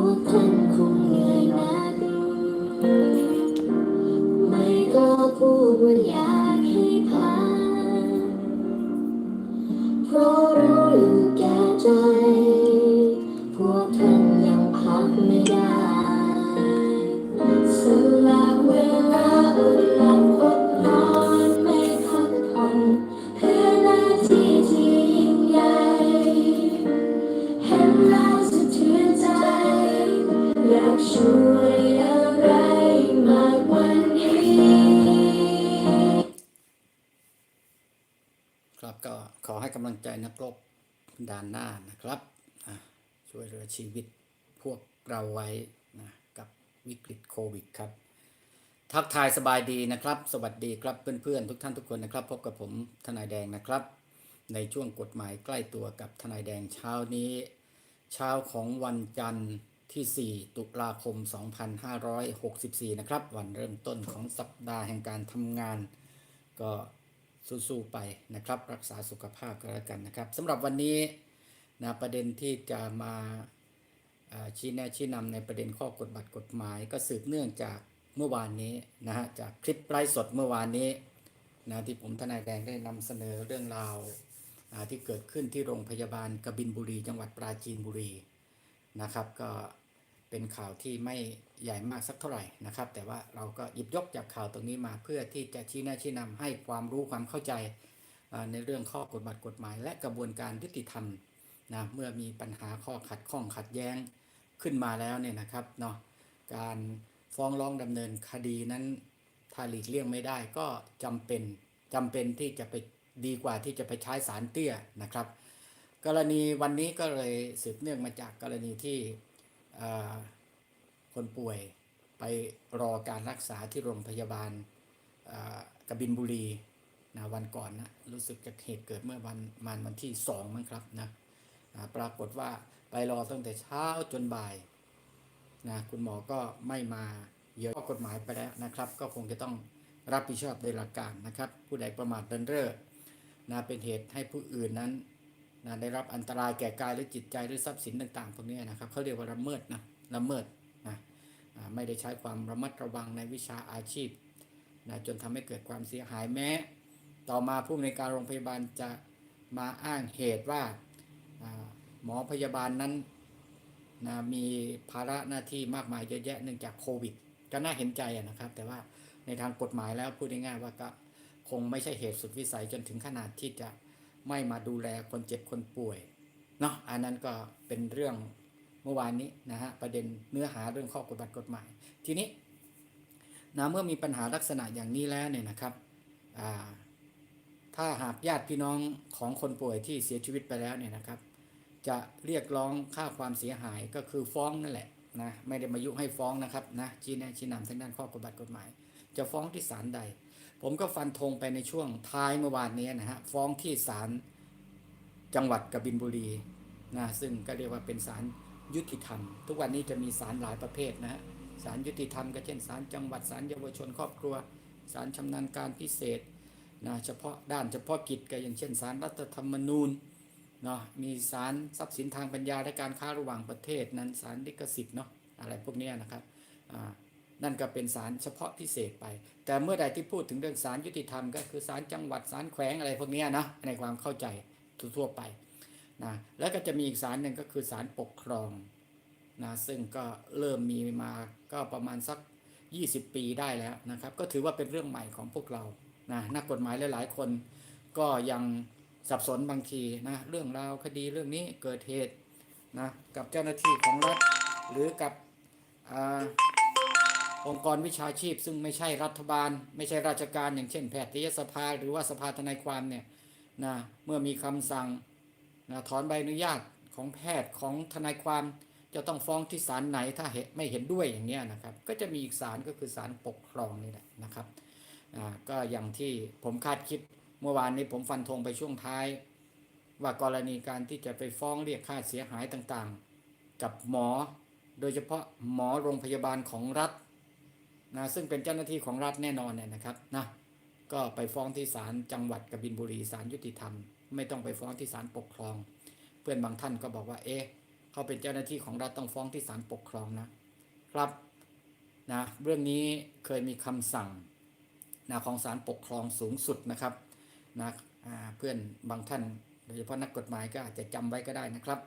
วกท่ ชีวิตพวกเราไว้นะกับวิกฤตโควิดครับ ทักทายสบายดีนะครับ สวัสดีครับเพื่อนๆ ทุกท่านทุกคนนะครับ พบกับผมทนายแดงนะครับ ในช่วงกฎหมายใกล้ตัวกับทนายแดงเช้านี้ เช้าของวันจันทร์ที่ 4 ตุลาคม 2564 นะครับ วันเริ่มต้นของสัปดาห์แห่งการทำงาน ก็สู้ๆไปนะครับ รักษาสุขภาพก็แล้วกันนะครับสำหรับวันนี้นะประเด็นที่จะมา ชี้แนะชี้นำในประเด็นข้อกฎบัตรกฎหมาย ก็สืบเนื่องจากเมื่อวานนี้นะฮะจากคลิปไลฟ์สดเมื่อวานนี้นะที่ผมทนายแดงได้นำเสนอเรื่องราวที่เกิดขึ้นที่โรงพยาบาลกบินบุรี จังหวัดปราจีนบุรีนะครับ ก็เป็นข่าวที่ไม่ใหญ่มากสักเท่าไหร่นะครับ แต่ว่าเราก็หยิบยกจากข่าวตรงนี้มาเพื่อที่จะชี้แนะชี้นำให้ความรู้ความเข้าใจในเรื่องข้อกฎบัตรกฎหมาย และกระบวนการยุติธรรมนะเมื่อมีปัญหาข้อขัดข้องขัดแย้ง ขึ้นมาแล้วเนี่ยนะครับเนาะการฟ้องร้องดำเนินคดีนั้นถ้าหลีกเลี่ยงไม่ได้ก็จำเป็นจำเป็นที่จะไปดีกว่าที่จะไปใช้สารเตี้ยนะครับ กรณีวันนี้ก็เลยสืบเนื่องมาจากกรณีที่คนป่วยไปรอการรักษาที่โรงพยาบาลกบินบุรีนะวันก่อนนะรู้สึกจะเหตุเกิดเมื่อวันมันวันที่สองมั้งครับนะปรากฏว่า ไปรอตั้งแต่เช้าจนบ่ายนะคุณหมอก็ไม่มาเยอะกฎหมายไปแล้วนะครับ ก็คงจะต้องรับผิดชอบโดยหลักการนะครับ ผู้ใดประมาทเดินเร่อนะเป็นเหตุให้ผู้อื่นนั้นนะได้รับอันตรายแก่กายหรือจิตใจหรือทรัพย์สินต่างๆพวกนี้นะครับเขาเรียกว่าละเมิดนะละเมิดนะไม่ได้ใช้ความระมัดระวังในวิชาอาชีพนะจนทำให้เกิดความเสียหายแม้ ต่อมาผู้ในการโรงพยาบาลจะมาอ้างเหตุว่า หมอพยาบาลนั้นนะมีภาระหน้าที่มากมายเยอะแยะเนื่องจากโควิด ก็น่าเห็นใจนะครับ แต่ว่าในทางกฎหมายแล้วพูดง่ายๆว่าก็คงไม่ใช่เหตุสุดวิสัยจนถึงขนาดที่จะไม่มาดูแลคนเจ็บคนป่วยเนาะอันนั้นก็เป็นเรื่องเมื่อวานนี้นะฮะประเด็นเนื้อหาเรื่องข้อกฎบัตรกฎหมาย ทีนี้นะเมื่อมีปัญหาลักษณะอย่างนี้แล้วเนี่ยนะครับถ้าหากญาติพี่น้องของคนป่วยที่เสียชีวิตไปแล้วเนี่ยนะครับ จะเรียกร้องค่าความเสียหายก็คือฟ้องนั่นแหละนะไม่ได้มายุให้ฟ้องนะครับนะชี้แนะชี้นำทางด้านข้อกฎบัตรกฎหมาย จะฟ้องที่ศาลใด ผมก็ฟันธงไปในช่วงท้ายเมื่อวานนี้นะฮะฟ้องที่ศาลจังหวัดกบินบุรีนะซึ่งก็เรียกว่าเป็นศาลยุติธรรม ทุกวันนี้จะมีศาลหลายประเภทนะฮะศาลยุติธรรมก็เช่นศาลจังหวัดศาลเยาวชนครอบครัวศาลชำนาญการพิเศษนะเฉพาะด้านเฉพาะกิจก็อย่างเช่นศาลรัฐธรรมนูญ เนาะมีศาลทรัพย์สินทางปัญญาและการค้าระหว่างประเทศนั้นศาลลิขสิทธิ์เนาะอะไรพวกนี้นะครับอ่านั่นก็เป็นศาลเฉพาะพิเศษไป แต่เมื่อใดที่พูดถึงเรื่องศาลยุติธรรม ก็คือศาลจังหวัดศาลแขวงอะไรพวกนี้นะในความเข้าใจทั่วไปนะแล้วก็จะมีอีกศาลหนึ่งก็คือศาลปกครองนะซึ่งก็เริ่มมีมาก็ประมาณสัก 20 ปีได้แล้วนะครับ ก็ถือว่าเป็นเรื่องใหม่ของพวกเรานะนักกฎหมายหลาย ๆ คนก็ยัง สับสนบางทีนะเรื่องราวคดีเรื่องนี้เกิดเหตุนะกับเจ้าหน้าที่ของรัฐ หรือกับอองค์กรวิชาชีพ ซึ่งไม่ใช่รัฐบาล ไม่ใช่ราชการอย่างเช่น แพทยสภา หรือว่าสภาทนายความเนี่ยนะเมื่อมีคำสั่งนะถอนใบอนุญาตของแพทย์ของทนายความจะต้องฟ้องที่ศาลไหนถ้าเหตุไม่เห็นด้วยอย่างนี้นะครับก็จะมีอีกศาลก็คือศาลปกครองนี่แหละนะครับอ่าก็อย่างที่ผมคาดคิด เมื่อวานนี้ผมฟันธงไปช่วงท้าย ว่ากรณีการที่จะไปฟ้องเรียกค่าเสียหายต่างๆ กับหมอ โดยเฉพาะหมอโรงพยาบาลของรัฐนะซึ่งเป็นเจ้าหน้าที่ของรัฐแน่นอนเนี่ยนะครับนะก็ไปฟ้องที่ศาลจังหวัดกบินบุรีศาลยุติธรรม ไม่ต้องไปฟ้องที่ศาลปกครอง เพื่อนบางท่านก็บอกว่าเอ๊ะเขาเป็นเจ้าหน้าที่ของรัฐต้องฟ้องที่ศาลปกครองนะครับนะเรื่องนี้เคยมีคำสั่งนะของศาลปกครองสูงสุดนะครับ นะเพื่อนบางท่านโดยเฉพาะนักกฎหมายก็อาจจะจำไว้ก็ได้นะครับ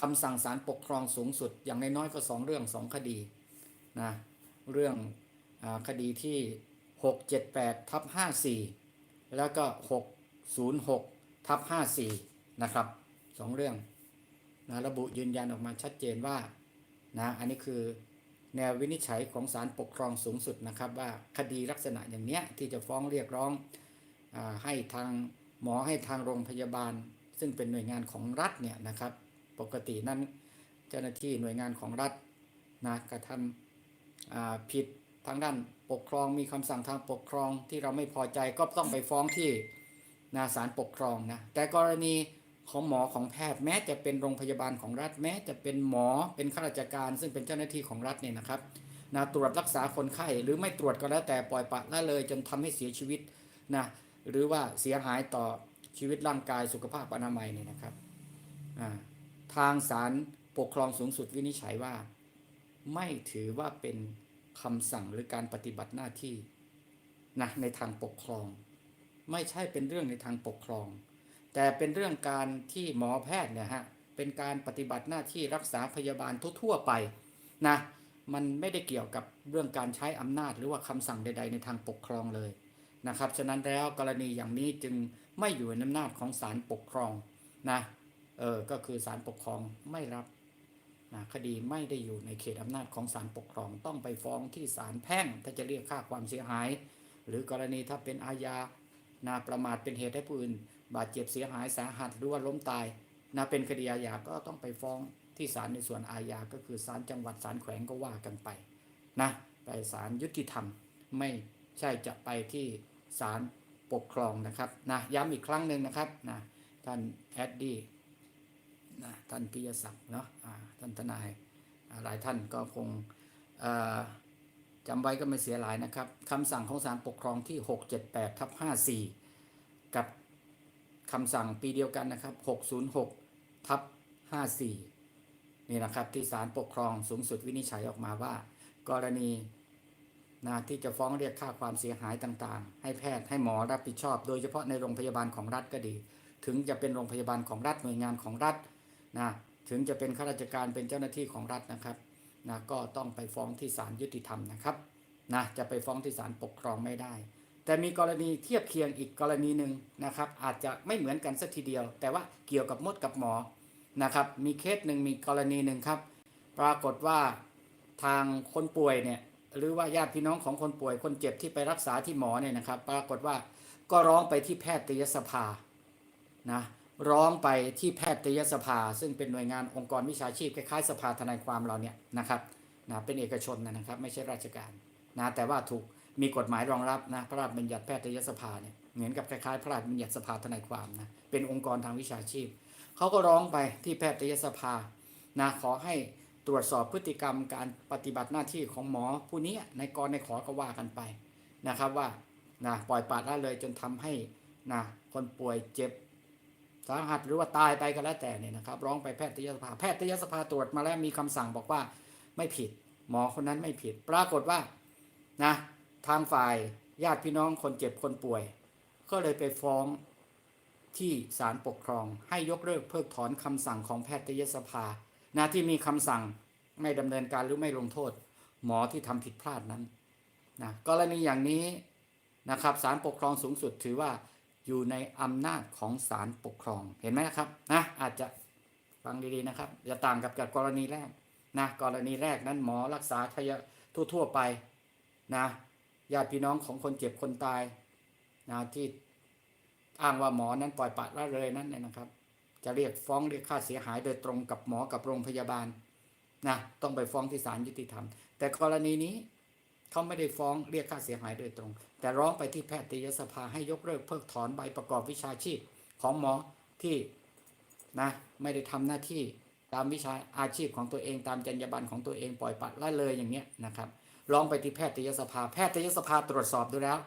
คำสั่งศาลปกครองสูงสุดอย่างน้อยๆก็สองเรื่องสองคดีนะเรื่องอคดีที่ 678ทับ54 แล้วก็ 606ทับ54 นะครับสองเรื่องนะระบุยืนยันออกมาชัดเจนว่านะอันนี้คือแนววินิจฉัยของศาลปกครองสูงสุดนะครับ ว่าคดีลักษณะอย่างเนี้ยที่จะฟ้องเรียกร้อง ให้ทางหมอให้ทางโรงพยาบาล ซึ่งเป็นหน่วยงานของรัฐเนี่ยนะครับ ปกตินั้นเจ้าหน้าที่หน่วยงานของรัฐนะกระทำผิดทางด้านปกครองมีคำสั่งทางปกครองที่เราไม่พอใจก็ต้องไปฟ้องที่นาศาลปกครองนะแต่กรณีของหมอของแพทย์แม้จะเป็นโรงพยาบาลของรัฐแม้จะเป็นหมอเป็นข้าราชการ ซึ่งเป็นเจ้าหน้าที่ของรัฐเนี่ยนะครับนะตรวจรักษาคนไข้หรือไม่ตรวจก็แล้วแต่ปล่อยปละละเลยจนทำให้เสียชีวิตนะ หรือว่าเสียหายต่อชีวิตร่างกายสุขภาพอนามัยเนี่ยนะครับทางศาลปกครองสูงสุดวินิจฉัยว่า ไม่ถือว่าเป็นคำสั่งหรือการปฏิบัติหน้าที่นะในทางปกครอง ไม่ใช่เป็นเรื่องในทางปกครอง แต่เป็นเรื่องการที่หมอแพทย์เนี่ยฮะเป็นการปฏิบัติหน้าที่รักษาพยาบาลทั่วๆไปนะมันไม่ได้เกี่ยวกับเรื่องการใช้อำนาจหรือว่าคำสั่งใด ๆ ในทางปกครองเลย นะครับ ฉะนั้นแล้วกรณีอย่างนี้จึงไม่อยู่ในอำนาจของศาลปกครองนะเออก็คือศาลปกครองไม่รับนะคดีไม่ได้อยู่ในเขตอำนาจของศาลปกครอง ต้องไปฟ้องที่ศาลแพ่ง ถ้าจะเรียกค่าความเสียหาย หรือกรณีถ้าเป็นอาญานาประมาทเป็นเหตุให้ผู้อื่น บาดเจ็บเสียหายสาหัสหรือว่าล้มตายนะเป็นคดีอาญาก็ต้องไปฟ้องที่ศาลในส่วนอาญาก็คือศาลจังหวัดศาลแขวงก็ว่ากันไปนะไปศาลยุติธรรม ไม่ใช่จะไปที่ ศาลปกครองนะครับนะย้ำอีกครั้งหนึ่งนะครับนะท่านแอดดี้นะท่านพิยศักดิ์เนาะท่านทนายหลายท่านก็คงจำไว้ก็ไม่เสียหลายนะครับคำสั่งของศาลปกครองที่ 678ทับ54 กับคำสั่งปีเดียวกันนะครับ 606ทับ54 นี่นะครับที่ศาลปกครองสูงสุดวินิจฉัยออกมาว่า กรณี นะที่จะฟ้องเรียกค่าความเสียหายต่างๆ ให้แพทย์ให้หมอรับผิดชอบ โดยเฉพาะในโรงพยาบาลของรัฐก็ดี ถึงจะเป็นโรงพยาบาลของรัฐหน่วยงานของรัฐนะถึงจะเป็นข้าราชการเป็นเจ้าหน้าที่ของรัฐนะครับนะก็ต้องไปฟ้องที่ศาลยุติธรรมนะครับนะจะไปฟ้องที่ศาลปกครองไม่ได้ แต่มีกรณีเทียบเคียงอีกกรณีหนึ่งนะครับ อาจจะไม่เหมือนกันสักทีเดียว แต่ว่าเกี่ยวกับมดกับหมอนะครับมีเคสหนึ่งมีกรณีหนึ่งครับ ปรากฏว่าทางคนป่วยเนี่ย หรือว่าญาติพี่น้องของคนป่วยคนเจ็บที่ไปรักษาที่หมอเนี่ยนะครับ ปรากฏว่าก็ร้องไปที่แพทยสภานะร้องไปที่แพทยสภา ซึ่งเป็นหน่วยงานองค์กรวิชาชีพคล้ายๆสภาทนายความเราเนี่ยนะครับนะเป็นเอกชนนะครับ ไม่ใช่ราชการนะแต่ว่าถูกมีกฎหมายรองรับนะพระราชบัญญัติแพทยสภาเนี่ยเหมือนกับคล้ายๆ พระราชบัญญัติสภาทนายความนะเป็นองค์กรทางวิชาชีพเขาก็ร้องไปที่แพทยสภานะขอให้ ตรวจสอบพฤติกรรมการปฏิบัติหน้าที่ของหมอผู้นี้ในกรในขอก็ว่ากันไปนะครับว่านะปล่อยปละละเลยจนทำให้นะคนป่วยเจ็บสาหัสหรือว่าตายไปก็แล้วแต่เนี่ยนะครับร้องไปแพทยสภา แพทยสภาตรวจมาแล้วมีคำสั่งบอกว่าไม่ผิด หมอคนนั้นไม่ผิด ปรากฏว่านะทางฝ่ายญาติพี่น้องคนเจ็บคนป่วย ก็เลยไปฟ้องที่ศาลปกครอง ให้ยกเลิกเพิกถอนคำสั่งของแพทยสภา นะที่มีคำสั่งไม่ดำเนินการหรือไม่ลงโทษ หมอที่ทำผิดพลาดนั้นนะกรณีอย่างนี้นะครับศาลปกครองสูงสุดถือว่าอยู่ในอำนาจของศาลปกครองเห็นไหมครับนะอาจจะฟังดีๆนะครับอย่าต่างกับกับกรณีแรกนะกรณีแรกนั้นหมอรักษาทยทั่วๆไปนะญาติพี่น้องของคนเจ็บคนตายนะที่อ้างว่าหมอนั้นปล่อยปละละเลยนั้นเนี่ยนะครับ จะเรียกฟ้องเรียกค่าเสียหายโดยตรงกับหมอกับโรงพยาบาลนะต้องไปฟ้องที่ศาลยุติธรรม แต่กรณีนี้เขาไม่ได้ฟ้องเรียกค่าเสียหายโดยตรง แต่ร้องไปที่แพทยสภาให้ยกเลิกเพิกถอนใบประกอบวิชาชีพของหมอที่นะไม่ได้ทำหน้าที่ตามวิชาอาชีพของตัวเองตามจรรยาบรรณของตัวเองปล่อยปละละเลยอย่างเนี้ยนะครับร้องไปที่แพทยสภา แพทยสภาตรวจสอบดูแล้ว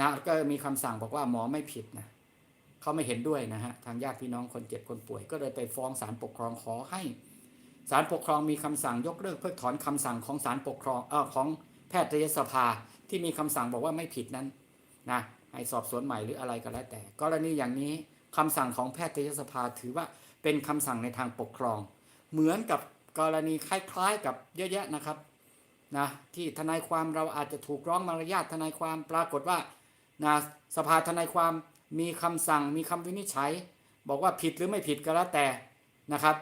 นะก็มีคำสั่งบอกว่าหมอไม่ผิดนะ เขาไม่เห็นด้วยนะฮะทางญาติพี่น้องคนเจ็บคนป่วย ก็เลยไปฟ้องศาลปกครองขอให้ศาลปกครองมีคำสั่งยกเลิกเพิกถอนคำสั่งของศาลปกครองเออของแพทยสภาที่มีคำสั่งบอกว่าไม่ผิดนั้นนะให้สอบสวนใหม่หรืออะไรก็แล้วแต่ กรณีอย่างนี้คำสั่งของแพทยสภาถือว่าเป็นคำสั่งในทางปกครอง เหมือนกับกรณีคล้ายๆกับเยอะแยะนะครับนะที่ทนายความเราอาจจะถูกร้องมารยาททนายความปรากฏว่านะสภาทนายความ มีคำสั่งมีคำวินิจฉัย บอกว่าผิดหรือไม่ผิดก็แล้วแต่นะครับ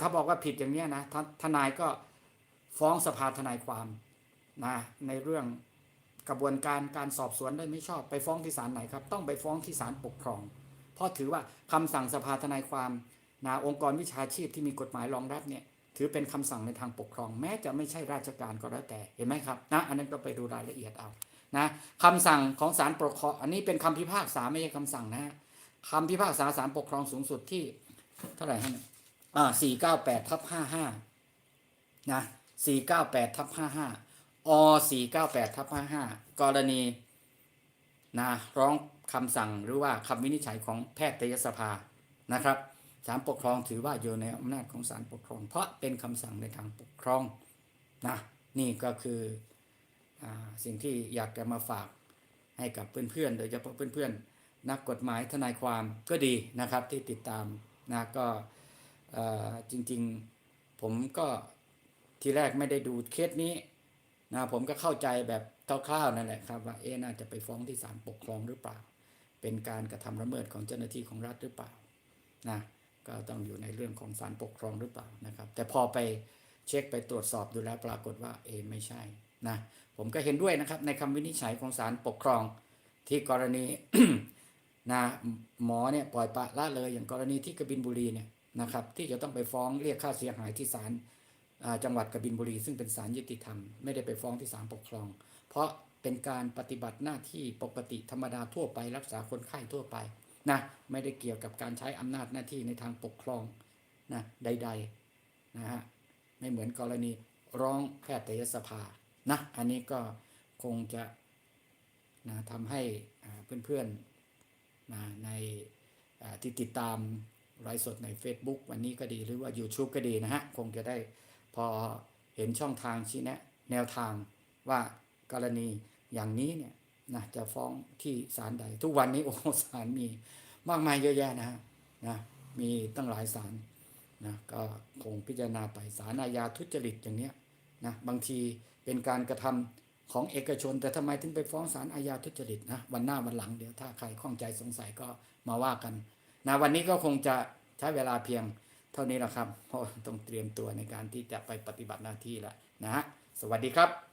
ถ้าบอกว่าผิดอย่างนี้นะทนายก็ฟ้องสภาทนายความนะในเรื่องกระบวนการการสอบสวนได้ไม่ชอบไปฟ้องที่ศาลไหนครับ ต้องไปฟ้องที่ศาลปกครอง เพราะถือว่าคำสั่งสภาทนายความนะองค์กรวิชาชีพที่มีกฎหมายรองรับเนี่ยถือเป็นคำสั่งในทางปกครอง แม้จะไม่ใช่ราชการก็แล้วแต่เห็นไหมครับนะอันนั้นก็ไปดูรายละเอียดเอา นะคำสั่งของศาลปกครองอันนี้เป็นคำพิพากษาไม่ใช่คำสั่งนะคำพิพากษาศาลปกครองสูงสุดที่เท่าไหร่ฮะอ่าสี่เก้าแปดทับห้าห้านะสี่เก้าแปดทับห้าห้าอสี่เก้าแปดทับห้าห้ากรณีนะร้องคำสั่งหรือว่าคำวินิจฉัยของแพทยสภานะครับศาลปกครองถือว่าอยู่ในอำนาจของศาลปกครอง เพราะเป็นคำสั่งในทางปกครองนะนี่ก็คือ สิ่งที่อยากจะมาฝากให้กับเพื่อนๆ โดยเฉพาะเพื่อนๆ นักกฎหมายทนายความก็ดีนะครับที่ติดตามนะก็จริงๆผมก็ทีแรกไม่ได้ดูเคสนี้นะผมก็เข้าใจแบบคร่าวๆนั่นแหละครับว่าเอ๊น่าจะไปฟ้องที่ศาลปกครองหรือเปล่า เป็นการกระทำละเมิดของเจ้าหน้าที่ของรัฐหรือเปล่านะก็ต้องอยู่ในเรื่องของศาลปกครองหรือเปล่านะครับ แต่พอไปเช็คไปตรวจสอบดูแล้วปรากฏว่าเอไม่ใช่ นะผมก็เห็นด้วยนะครับในคำวินิจฉัยของศาลปกครองที่กรณีนะหมอเนี่ยปล่อยปะละเลยอย่างกรณีที่กบินบุรีเนี่ยนะครับที่จะต้องไปฟ้องเรียกค่าเสียหายที่ศาลจังหวัดกบินบุรี ซึ่งเป็นศาลยุติธรรมไม่ได้ไปฟ้องที่ศาลปกครอง เพราะเป็นการปฏิบัติหน้าที่ปกติธรรมดาทั่วไป รักษาคนไข้ทั่วไปนะไม่ได้เกี่ยวกับการใช้อำนาจหน้าที่ในทางปกครองนะใดๆนะฮะไม่เหมือนกรณีร้องแพทยสภา นะอันนี้ก็คงจะนะทำให้เพื่อนๆนะในที่ติดตามไลฟ์สดใน Facebook วันนี้ก็ดีหรือว่า YouTube ก็ดีนะฮะ คงจะได้พอเห็นช่องทางชี้แนะ แนวทางว่ากรณีอย่างนี้เนี่ยนะจะฟ้องที่ศาลใด ทุกวันนี้โอ้ศาลมีมากมายเยอะแยะนะฮะนะมีตั้งหลายศาลนะก็คงพิจารณาไปศาลอาญาทุจริตอย่างเนี้ยนะบางที เป็นการกระทำของเอกชน แต่ทำไมถึงไปฟ้องศาลอาญาทุจริตนะวันหน้าวันหลังเดี๋ยวถ้าใครข้องใจสงสัยก็มาว่ากันนะวันนี้ก็คงจะใช้เวลาเพียงเท่านี้แหละครับเพราะต้องเตรียมตัวในการที่จะไปปฏิบัติหน้าที่ละนะฮะสวัสดีครับ